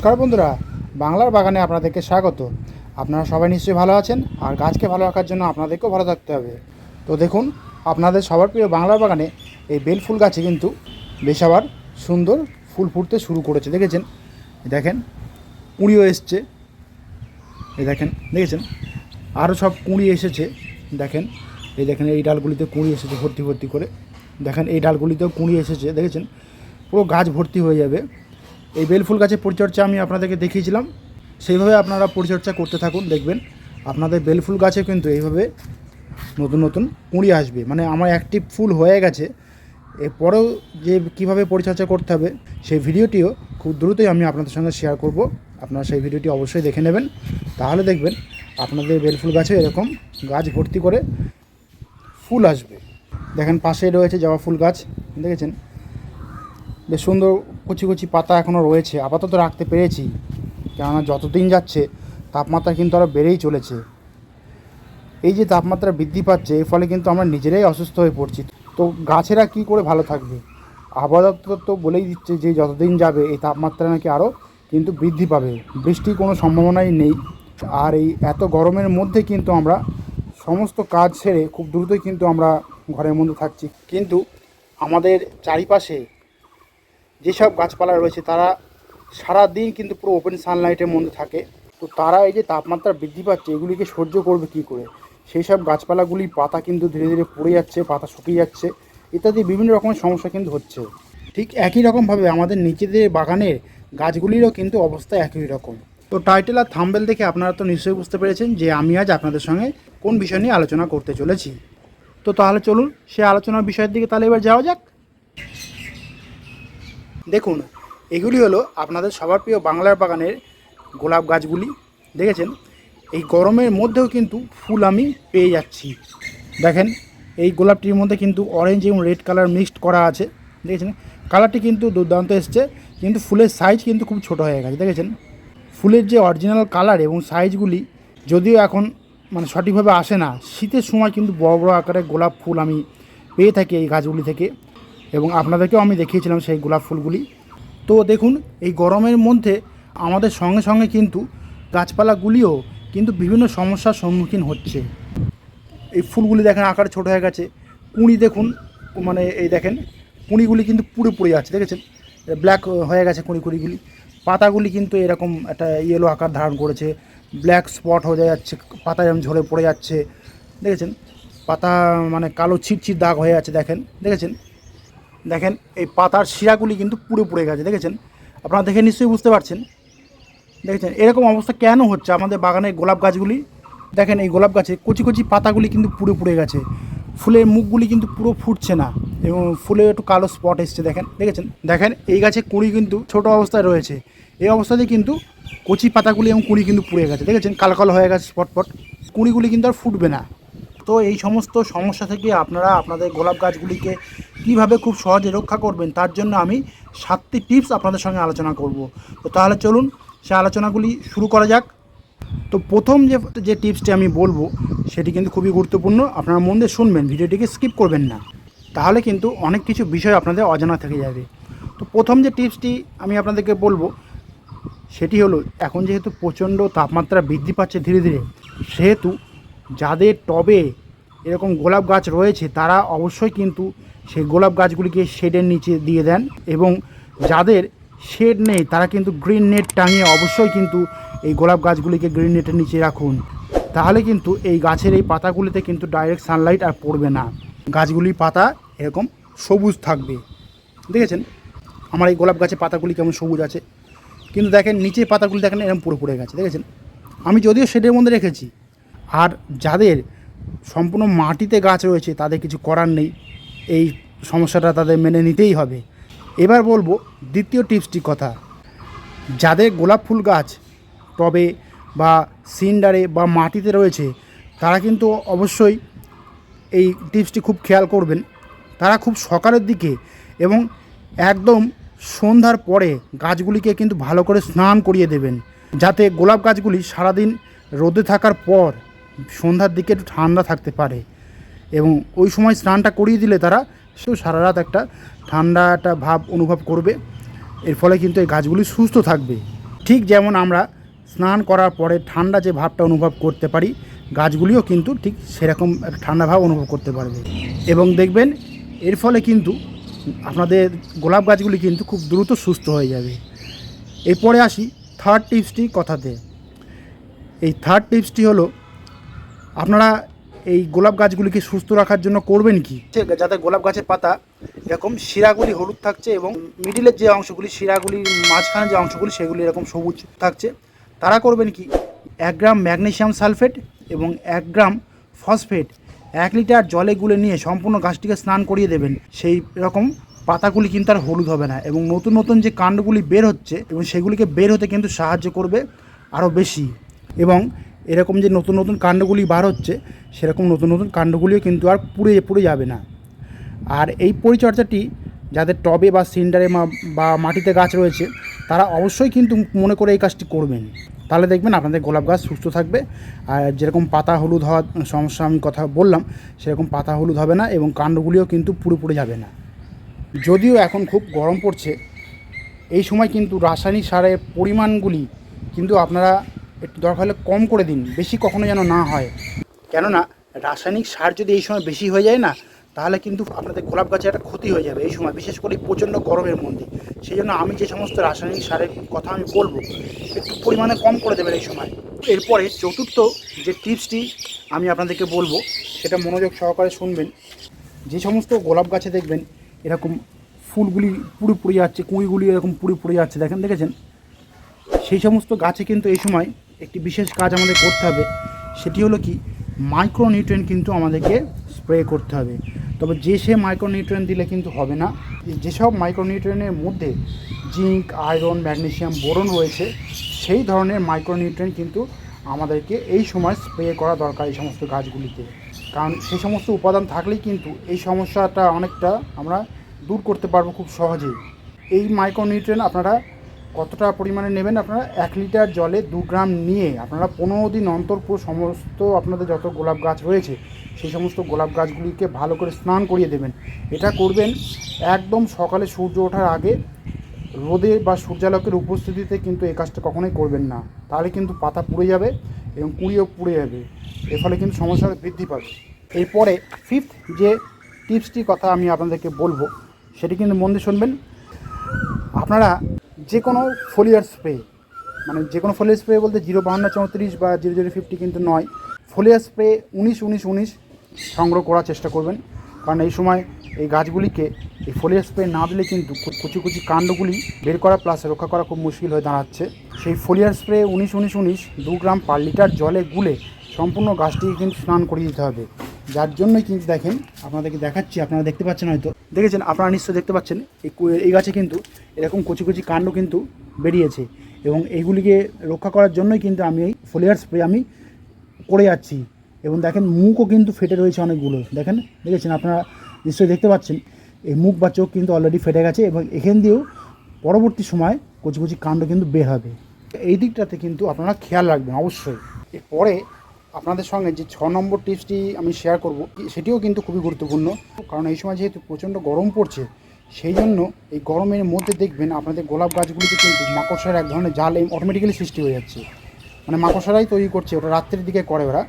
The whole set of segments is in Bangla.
নমস্কার বন্ধুরা, বাংলার বাগানে আপনাদেরকে স্বাগত। আপনারা সবাই নিশ্চয়ই ভালো আছেন, আর গাছকে ভালো রাখার জন্য আপনাদেরকেও ভালো থাকতে হবে। তো দেখুন, আপনাদের সবার প্রিয় বাংলার বাগানে এই বেল ফুল গাছে কিন্তু বেশ আবার সুন্দর ফুল ফুটতে শুরু করেছে। দেখেছেন? দেখেন, কুঁড়িও এসছে। এই দেখেন, দেখেছেন? আরও সব কুঁড়ি এসেছে। দেখেন, এই দেখেন, এই ডালগুলিতে কুঁড়ি এসেছে ভর্তি ভর্তি করে। দেখেন, এই ডালগুলিতেও কুঁড়ি এসেছে। দেখেছেন? পুরো গাছ ভর্তি হয়ে যাবে। এই বেলফুল গাছের পরিচর্যা আমি আপনাদেরকে দেখিয়েছিলাম। সেইভাবে আপনারা পরিচর্যা করতে থাকুন, দেখবেন আপনাদের বেলফুল গাছে কিন্তু এইভাবে নতুন নতুন কুঁড়ি আসবে। মানে আমার অ্যাক্টিভ ফুল হয়ে গেছে। এরপরেও যে কীভাবে পরিচর্যা করতে হবে, সেই ভিডিওটিও খুব দ্রুতই আমি আপনাদের সঙ্গে শেয়ার করব। আপনারা সেই ভিডিওটি অবশ্যই দেখে নেবেন। তাহলে দেখবেন আপনাদের বেলফুল গাছে এরকম গাছ ভর্তি করে ফুল আসবে। দেখেন পাশে রয়েছে জবা ফুল গাছ, দেখেছেন? বেশ সুন্দর কচি কচি পাতা এখনও রয়েছে, আপাতত রাখতে পেরেছি। কেননা যতদিন যাচ্ছে, তাপমাত্রা কিন্তু আরও বেড়েই চলেছে। এই যে তাপমাত্রা বৃদ্ধি পাচ্ছে, এর ফলে কিন্তু আমরা নিজেরাই অসুস্থ হয়ে পড়ছি। তো গাছেরা কি করে ভালো থাকবে? আবহাওয়া তো বলেই দিচ্ছে যে যতদিন যাবে, এই তাপমাত্রা নাকি আরও কিন্তু বৃদ্ধি পাবে। বৃষ্টির কোনো সম্ভাবনাই নেই। আর এই এত গরমের মধ্যে কিন্তু আমরা সমস্ত কাজ সেরে খুব দ্রুতই কিন্তু আমরা ঘরের মধ্যে থাকছি। কিন্তু আমাদের চারিপাশে যেসব গাছপালা রয়েছে, তারা সারা দিন কিন্তু পুরো ওপেন সানলাইটের মধ্যে থাকে। তো তারা এই যে তাপমাত্রা বৃদ্ধি পাচ্ছে, এগুলিকে সহ্য করবে কি করে? সেই সব গাছপালাগুলি পাতা কিন্তু ধীরে ধীরে পড়ে যাচ্ছে, পাতা শুকিয়ে যাচ্ছে, ইত্যাদি বিভিন্ন রকমের সমস্যা কিন্তু হচ্ছে। ঠিক একই রকমভাবে আমাদের নিচেদের বাগানের গাছগুলিরও কিন্তু অবস্থা একই রকম। তো টাইটেল আর থাম্বেল দেখে আপনারা তো নিশ্চয়ই বুঝতে পেরেছেন যে আমি আজ আপনাদের সঙ্গে কোন বিষয় নিয়ে আলোচনা করতে চলেছি। তো তাহলে চলুন সে আলোচনার বিষয়ের দিকে তাহলে এবার যাওয়া যাক। দেখুন, এগুলি হলো আপনাদের সবার প্রিয় বাংলার বাগানের গোলাপ গাছগুলি, দেখেছেন? এই গরমের মধ্যেও কিন্তু ফুল আমি পেয়ে যাচ্ছি। দেখেন, এই গোলাপটির মধ্যে কিন্তু অরেঞ্জ এবং রেড কালার মিক্সড করা আছে, দেখেছেন? কালারটি কিন্তু দুর্দান্ত এসছে, কিন্তু ফুলের সাইজ কিন্তু খুব ছোট হয়ে গেছে, দেখেছেন? ফুলের যে অরিজিনাল কালার এবং সাইজগুলি যদিও এখন মানে সঠিকভাবে আসে না, শীতের সময় কিন্তু বড় বড় আকারে গোলাপ ফুল আমি পেয়ে থাকি এই গাছগুলি থেকে। এবং আপনাদেরকেও আমি দেখিয়েছিলাম সেই গোলাপ ফুলগুলি। তো দেখুন, এই গরমের মধ্যে আমাদের সঙ্গে সঙ্গে কিন্তু গাছপালাগুলিও কিন্তু বিভিন্ন সমস্যার সম্মুখীন হচ্ছে। এই ফুলগুলি দেখেন আকার ছোট হয়ে গেছে। কুঁড়ি দেখুন মানে এই দেখেন, কুঁড়িগুলি কিন্তু পুরো পড়ে যাচ্ছে, দেখেছেন? ব্ল্যাক হয়ে গেছে কুঁড়ি কুঁড়িগুলি। পাতাগুলি কিন্তু এরকম একটা ইয়েলো আকার ধারণ করেছে। ব্ল্যাক স্পট হয়ে যাচ্ছে, পাতা যেমন ঝরে পড়ে যাচ্ছে, দেখেছেন? পাতা মানে কালো ছিটছিট দাগ হয়ে আছে, দেখেন, দেখেছেন? দেখেন, এই পাতার শিরাগুলি কিন্তু পুরো পুড়ে গেছে, দেখেছেন? আপনারা দেখে নিশ্চয়ই বুঝতে পারছেন। দেখেছেন, এরকম অবস্থা কেন হচ্ছে আমাদের বাগানের গোলাপ গাছগুলি? দেখেন, এই গোলাপ গাছে কচি কচি পাতাগুলি কিন্তু পুরো পুড়ে গেছে। ফুলের মুখগুলি কিন্তু পুরো ফুটছে না এবং ফুলে একটু কালো স্পট এসছে, দেখেন, দেখেছেন? দেখেন, এই গাছে কুড়ি কিন্তু ছোট অবস্থায় রয়েছে। এই অবস্থাতে কিন্তু কচি পাতাগুলি এবং কুড়ি কিন্তু পুড়ে গেছে, দেখেছেন? কালো কালো হয়ে গেছে স্পট পট কুড়িগুলি কিন্তু আর ফুটবে না। তো এই সমস্ত সমস্যা থেকে আপনারা আপনাদের গোলাপ গাছগুলিকে কীভাবে খুব সহজে রক্ষা করবেন, তার জন্য আমি সাতটি টিপস আপনাদের সঙ্গে আলোচনা করব। তো তাহলে চলুন, সে আলোচনাগুলি শুরু করা যাক। তো প্রথম যে যে টিপসটি আমি বলব, সেটি কিন্তু খুবই গুরুত্বপূর্ণ, আপনারা মন দিয়ে শুনবেন, ভিডিওটিকে স্কিপ করবেন না। তাহলে কিন্তু অনেক কিছু বিষয় আপনাদের অজানা থেকে যাবে। তো প্রথম যে টিপসটি আমি আপনাদেরকে বলব, সেটি হলো, এখন যেহেতু প্রচণ্ড তাপমাত্রা বৃদ্ধি পাচ্ছে ধীরে ধীরে, সেহেতু যাদের টবে এরকম গোলাপ গাছ রয়েছে, তারা অবশ্যই কিন্তু সেই গোলাপ গাছগুলিকে শেডের নিচে দিয়ে দেন এবং যাদের শেড নেই, তারা কিন্তু গ্রিন নেট টাঙিয়ে অবশ্যই কিন্তু এই গোলাপ গাছগুলিকে গ্রিন নেটের নিচে রাখুন। তাহলে কিন্তু এই গাছের এই পাতাগুলিতে কিন্তু ডাইরেক্ট সানলাইট আর পড়বে না। গাছগুলির পাতা এরকম সবুজ থাকবে। দেখেছেন? আমার এই গোলাপ গাছের পাতাগুলি কেমন সবুজ আছে। কিন্তু দেখেন নিচে পাতাগুলি দেখেন এরকম পুরো পড়ে গেছে। দেখেছেন? আমি যদিও শেডের মধ্যে রেখেছি, আর যাদের সম্পূর্ণ মাটিতে গাছ রয়েছে, তাদের কিছু করার নেই। এই সমস্যাটা তাদের মেনে নিতেই হবে। এবার বলব, দ্বিতীয় টিপসটির কথা। যাদের গোলাপ ফুল গাছ, টবে বা সিন্ডারে বা মাটিতে রয়েছে, তারা কিন্তু অবশ্যই এই টিপসটি খুব খেয়াল করবেন। তারা খুব সকালের দিকে এবং একদম সন্ধ্যার পরে গাছগুলিকে কিন্তু ভালো করে স্নান করিয়ে দেবেন। যাতে গোলাপ গাছগুলি সারাদিন রোদে থাকার পর সন্ধ্যার দিকে একটু ঠান্ডা থাকতে পারে। এবং ওই সময় স্নানটা করিয়ে দিলে তারা সেও সারা রাত একটা ঠান্ডা একটা ভাব অনুভব করবে। এর ফলে কিন্তু এই গাছগুলি সুস্থ থাকবে। ঠিক যেমন আমরা স্নান করার পরে ঠান্ডা যে ভাবটা অনুভব করতে পারি, গাছগুলিও কিন্তু ঠিক সেরকম ঠান্ডা ভাব অনুভব করতে পারবে। এবং দেখবেন এর ফলে কিন্তু আপনাদের গোলাপ গাছগুলি কিন্তু খুব দ্রুত সুস্থ হয়ে যাবে। এরপরে আসি থার্ড টিপসটি কথাতে। এই থার্ড টিপসটি হলো আপনারা এই গোলাপ গাছগুলিকে সুস্থ রাখার জন্য করবেন কি? যাতে গোলাপ গাছের পাতা এরকম শিরাগুলি হলুদ থাকছে এবং মিডিলের যে অংশগুলি, শিরাগুলির মাঝখানে যে অংশগুলি, সেগুলি এরকম সবুজ থাকছে। তারা করবেন কি? এক গ্রাম ম্যাগনেশিয়াম সালফেট এবং এক গ্রাম ফসফেট এক লিটার জলে গুলে নিয়ে সম্পূর্ণ গাছটিকে স্নান করিয়ে দেবেন। সেই রকম পাতাগুলি কিন্তু আর হলুদ হবে না এবং নতুন নতুন যে কাণ্ডগুলি বের হচ্ছে এবং সেগুলিকে বের হতে কিন্তু সাহায্য করবে আরও বেশি এবং এরকম যে নতুন নতুন কাণ্ডগুলি বার হচ্ছে, সেরকম নতুন নতুন কাণ্ডগুলিও কিন্তু আর পুড়ে পুড়ে যাবে না। আর এই পরিচর্যাটি যাদের টবে বা সিন্ডারে বা মাটিতে গাছ রয়েছে, তারা অবশ্যই কিন্তু মনে করে এই কাজটি করবেন। তাহলে দেখবেন আপনাদের গোলাপ গাছ সুস্থ থাকবে, আর যেরকম পাতা হলুদ হওয়ার সমস্যা আমি কথা বললাম, সেরকম পাতা হলুদ হবে না এবং কাণ্ডগুলিও কিন্তু পুরো পুড়ে যাবে না। যদিও এখন খুব গরম পড়ছে, এই সময় কিন্তু রাসায়নিক সারের পরিমাণগুলি কিন্তু আপনারা একটু দরকার হলে কম করে দিন, বেশি কখনো যেন না হয়। কেননা, রাসায়নিক সার যদি এই সময় বেশি হয়ে যায় না, তাহলে কিন্তু আপনাদের গোলাপ গাছে একটা ক্ষতি হয়ে যাবে এই সময়, বিশেষ করে প্রচণ্ড গরমের মধ্যে। সেই জন্য আমি যে সমস্ত রাসায়নিক সারের কথা আমি বলব, একটু পরিমাণে কম করে দেবেন এই সময়। এরপরে চতুর্থ যে টিপসটি আমি আপনাদেরকে বলব, সেটা মনোযোগ সহকারে শুনবেন। যে সমস্ত গোলাপ গাছে দেখবেন, এরকম ফুলগুলি পুরো পুড়ে যাচ্ছে কুঁড়িগুলি এরকম পুরো পুড়ে যাচ্ছে, দেখেন, দেখেছেন? সেই সমস্ত গাছে কিন্তু এই সময় একটি বিশেষ কাজ আমাদের করতে হবে, সেটি হলো কি মাইক্রোনিউট্রিয়েন্ট কিন্তু আমাদেরকে স্প্রে করতে হবে। তবে যে সে মাইক্রোনিউট্রিয়েন্ট দিলে কিন্তু হবে না। যেসব মাইক্রোনিউট্রিয়েন্টের মধ্যে জিঙ্ক আয়রন ম্যাগনেসিয়াম বোরন রয়েছে, সেই ধরনের মাইক্রোনিউট্রিয়েন্ট কিন্তু আমাদেরকে এই সময় স্প্রে করা দরকার এই সমস্ত গাছগুলিতে। কারণ সেই সমস্ত উপাদান থাকলেই কিন্তু এই সমস্যাটা অনেকটা আমরা দূর করতে পারব খুব সহজেই। এই মাইক্রোনিউট্রিয়েন্ট আপনারা কতটা পরিমাণে নেবেন আপনারা? এক লিটার জলে দু গ্রাম নিয়ে আপনারা পনেরো দিন অন্তর পুরো সমস্ত আপনাদের যত গোলাপ গাছ রয়েছে সেই সমস্ত গোলাপ গাছগুলিকে ভালো করে স্নান করিয়ে দেবেন। এটা করবেন একদম সকালে সূর্য ওঠার আগে। রোদে বা সূর্যালোকের উপস্থিতিতে কিন্তু এই কাজটা কখনোই করবেন না। তাহলে কিন্তু পাতা পুড়ে যাবে এবং কুড়িও পুড়ে যাবে। এর ফলে কিন্তু সমস্যা বৃদ্ধি পাবে। এরপরে ফিফথ যে টিপসটির কথা আমি আপনাদেরকে বলব, সেটি কিন্তু মন দিয়ে শুনবেন। আপনারা যে কোনো ফোলিয়ার স্প্রে মানে যে কোনো ফোলিয়ার স্প্রে বলতে জিরো বাহান্ন চৌত্রিশ বা জিরো জিরো ফিফটি কিন্তু নয়। ফোলিয়ার স্প্রে উনিশ উনিশ উনিশ সংগ্রহ করার চেষ্টা করবেন। কারণ এই সময় এই গাছগুলিকে এই ফোলিয়ার স্প্রে না দিলে কিন্তু কুচি কুচি কাণ্ডগুলি বের করা প্লাস রক্ষা করা খুব মুশকিল হয়ে দাঁড়াচ্ছে। সেই ফোলিয়ার স্প্রে উনিশ উনিশ উনিশ দু গ্রাম পার লিটার জলে গুলে সম্পূর্ণ গাছটিকে কিন্তু স্নান করিয়ে দিতে হবে। যার জন্যই কিন্তু দেখেন আপনাদেরকে দেখাচ্ছি, আপনারা দেখতে পাচ্ছেন হয়তো। দেখেছেন? আপনারা নিশ্চয়ই দেখতে পাচ্ছেন। এই এই গাছে কিন্তু এরকম কচি কচি কাণ্ড কিন্তু বেরিয়েছে এবং এইগুলিকে রক্ষা করার জন্যই কিন্তু আমি এই ফোলিয়ার স্প্রে আমি করে যাচ্ছি। এবং দেখেন, মুখও কিন্তু ফেটে রয়েছে অনেকগুলো। দেখেন? দেখেছেন? আপনারা নিশ্চয়ই দেখতে পাচ্ছেন। এই মুখ বা চোখ কিন্তু অলরেডি ফেটে গেছে এবং এখান দিয়েও পরবর্তী সময় কচি কচি কাণ্ড কিন্তু বের হবে। এই দিকটাতে কিন্তু আপনারা খেয়াল রাখবেন, অবশ্যই। এরপরে আপনাদের সঙ্গে যে ছ নম্বর টিপসটি আমি শেয়ার করব, সেটিও কিন্তু খুবই গুরুত্বপূর্ণ। কারণ এই সময় যেহেতু প্রচণ্ড গরম পড়ছে, সেই জন্য এই গরমের মধ্যে দেখবেন আপনাদের গোলাপ গাছগুলিতে কিন্তু মাকড়সার এক ধরনের জাল অটোমেটিক্যালি সৃষ্টি হয়ে যাচ্ছে। মানে মাকড়সারাই তৈরি করছে, ওটা রাত্রের দিকে করে ওরা।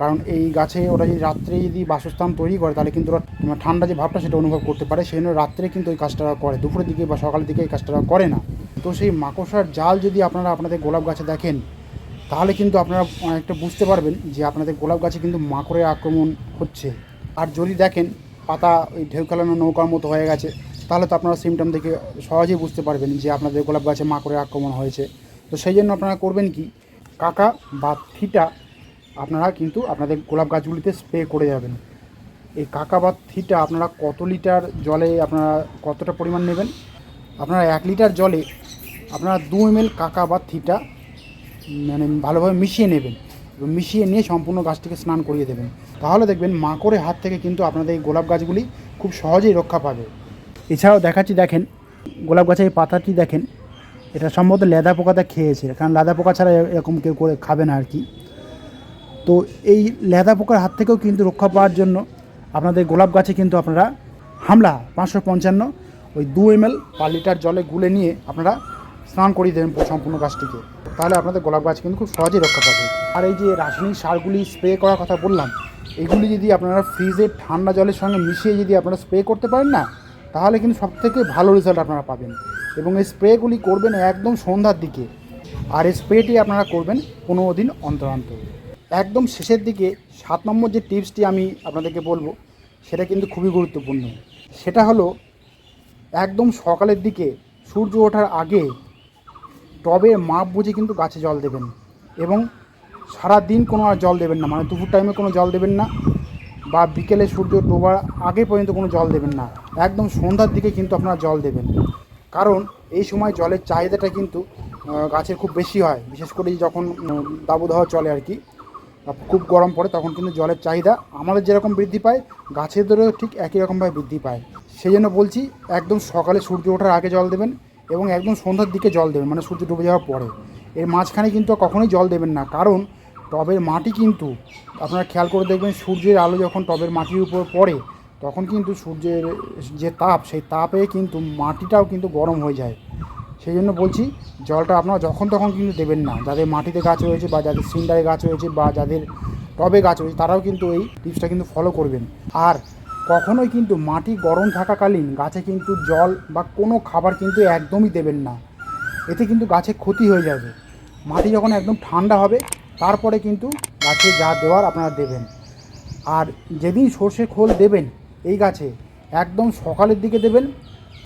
কারণ এই গাছে ওরা যদি রাত্রে যদি বাসস্থান তৈরি করে, তাহলে কিন্তু ওরা ঠান্ডা যে ভাবটা সেটা অনুভব করতে পারে, সেই জন্য রাত্রে কিন্তু ওই কাজটা করে, দুপুরের দিকে বা সকালের দিকে এই কাজটা করে না তো সেই মাকড়সার জাল যদি আপনারা আপনাদের গোলাপ গাছে দেখেন তাহলে কিন্তু আপনারা অনেকটা বুঝতে পারবেন যে আপনাদের গোলাপ গাছে কিন্তু মাকড়ের আক্রমণ হচ্ছে। আর যদি দেখেন পাতা ওই ঢেউ খেলানো নৌকার মতো হয়ে গেছে, তাহলে তো আপনারা সিমটম দেখে সহজেই বুঝতে পারবেন যে আপনাদের গোলাপ গাছে মাকড়ের আক্রমণ হয়েছে। তো সেই জন্য আপনারা করবেন কি, কাকা বা থিটা আপনারা কিন্তু আপনাদের গোলাপ গাছগুলিতে স্প্রে করে যাবেন। এই কাকা বা থিটা আপনারা কত লিটার জলে আপনারা কতটা পরিমাণ নেবেন? আপনারা এক লিটার জলে আপনারা দু এম কাকা বা থিটা মানে ভালোভাবে মিশিয়ে নেবেন। এবং মিশিয়ে নিয়ে সম্পূর্ণ গাছটিকে স্নান করিয়ে দেবেন। তাহলে দেখবেন মাকড়ের হাত থেকে কিন্তু আপনাদের এই গোলাপ গাছগুলি খুব সহজেই রক্ষা পাবে। এছাড়াও দেখাচ্ছি, দেখেন, গোলাপ গাছের এই পাতাটি দেখেন, এটা সম্ভবত লেদা পোকাটা খেয়েছে। কারণ লেদা পোকা ছাড়া এরকম কেউ করে খাবে না আর কি। তো এই লেদা পোকার হাত থেকেও কিন্তু রক্ষা পাওয়ার জন্য আপনাদের গোলাপ গাছে কিন্তু আপনারা হামলা পাঁচশো পঞ্চান্ন ওই দু এম এল পার লিটার জলে গুলে নিয়ে আপনারা স্নান করিয়ে দেবেন সম্পূর্ণ গাছটিকে। তাহলে আপনাদের গোলাপ গাছ কিন্তু খুব সহজেই রক্ষা পাবে। আর এই যে রাসায়নিক সারগুলি স্প্রে করার কথা বললাম, এগুলি যদি আপনারা ফ্রিজে ঠান্ডা জলের সঙ্গে মিশিয়ে যদি আপনারা স্প্রে করতে পারেন না, তাহলে কিন্তু সবথেকে ভালো রেজাল্ট আপনারা পাবেন। এবং এই স্প্রেগুলি করবেন একদম সন্ধ্যার দিকে, আর এই স্প্রেটি আপনারা করবেন পনেরো দিন অন্তর অন্তর। একদম শেষের দিকে সাত নম্বর যে টিপসটি আমি আপনাদেরকে বলব, সেটা কিন্তু খুবই গুরুত্বপূর্ণ। সেটা হলো, একদম সকালের দিকে সূর্য ওঠার আগে টবে মাপ বুঝে কিন্তু গাছে জল দেবেন। এবং সারা দিন কোনো আর জল দেবেন না মানে দুপুর টাইমে কোনো জল দেবেন না বা বিকেলে সূর্য ডোবার আগে পর্যন্ত কোনো জল দেবেন না, একদম সন্ধ্যার দিকে কিন্তু আপনারা জল দেবেন। কারণ এই সময় জলের চাহিদাটা কিন্তু গাছের খুব বেশি হয়, বিশেষ করে যখন দাবদাহ চলে আর কি খুব গরম পড়ে তখন কিন্তু জলের চাহিদা আমাদের যেরকম বৃদ্ধি পায়, গাছেদেরও ঠিক একই রকমভাবে বৃদ্ধি পায়। সেই জন্য বলছি, একদম সকালে সূর্য ওঠার আগে জল দেবেন এবং একদম সন্ধ্যার দিকে জল দেবেন মানে সূর্য ডুবে যাওয়ার পরে। এর মাঝখানে কিন্তু কখনোই জল দেবেন না, কারণ টবের মাটি কিন্তু, আপনারা খেয়াল করে দেখবেন সূর্যের আলো যখন টবের মাটির উপর পড়ে, তখন কিন্তু সূর্যের যে তাপ, সেই তাপে কিন্তু মাটিটাও কিন্তু গরম হয়ে যায়। সেই জন্য বলছি, জলটা আপনারা যখন তখন কিন্তু দেবেন না। যাদের মাটিতে গাছ রয়েছে বা যাদের সিন্ডারে গাছ রয়েছে বা যাদের টবে গাছ রয়েছে, তারাও কিন্তু এই টিপসটা কিন্তু ফলো করবেন। আর কখনোই কিন্তু মাটি গরম থাকাকালীন গাছে কিন্তু জল বা কোনো খাবার কিন্তু একদমই দেবেন না। এতে কিন্তু গাছে ক্ষতি হয়ে যাবে। মাটি যখন একদম ঠান্ডা হবে, তারপরে কিন্তু গাছে যা দেওয়ার আপনারা দেবেন। আর যেদিন সর্ষে খোল দেবেন এই গাছে, একদম সকালের দিকে দেবেন।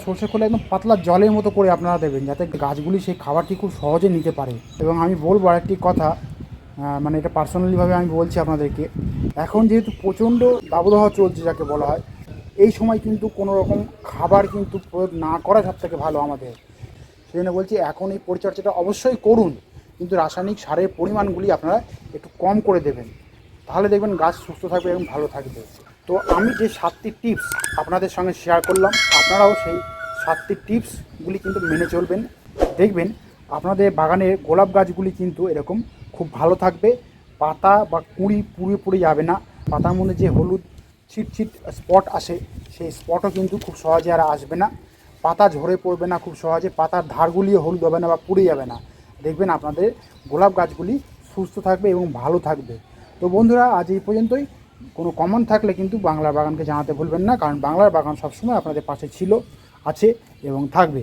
সর্ষে খোল একদম পাতলা জলের মতো করে আপনারা দেবেন, যাতে গাছগুলি সেই খাবারটি খুব সহজে নিতে পারে। এবং আমি বলব আরেকটি কথা মানে এটা পার্সোনালিভাবে আমি বলছি আপনাদেরকে। এখন যেহেতু প্রচণ্ড দাবদাহ চলছে যাকে বলা হয়, এই সময় কিন্তু কোনো রকম খাবার কিন্তু প্রয়োগ না করা সব থেকে ভালো আমাদের। সেই জন্য বলছি, এখন এই পরিচর্যাটা অবশ্যই করুন, কিন্তু রাসায়নিক সারের পরিমাণগুলি আপনারা একটু কম করে দেবেন। তাহলে দেখবেন গাছ সুস্থ থাকবে এবং ভালো থাকবে। তো আমি যে সাতটি টিপস আপনাদের সঙ্গে শেয়ার করলাম, আপনারাও সেই সাতটি টিপসগুলি কিন্তু মেনে চলবেন। দেখবেন, আপনাদের বাগানের গোলাপ গাছগুলি কিন্তু এরকম খুব ভালো থাকবে। পাতা বা কুঁড়ি পুড়ে পুড়ে যাবে না। পাতার মধ্যে যে হলুদ ছিটছিট স্পট আসে, সেই স্পটও কিন্তু খুব সহজে আর আসবে না। পাতা ঝরে পড়বে না খুব সহজে। পাতার ধারগুলিও হলুদ হবে না বা পুড়ে যাবে না। দেখবেন আপনাদের গোলাপ গাছগুলি সুস্থ থাকবে এবং ভালো থাকবে। তো বন্ধুরা, আজ এই পর্যন্তই। কোনো কমন থাকলে কিন্তু বাংলার বাগানকে জানাতে ভুলবেন না, কারণ বাংলার বাগান সবসময় আপনাদের পাশে ছিল, আছে এবং থাকবে।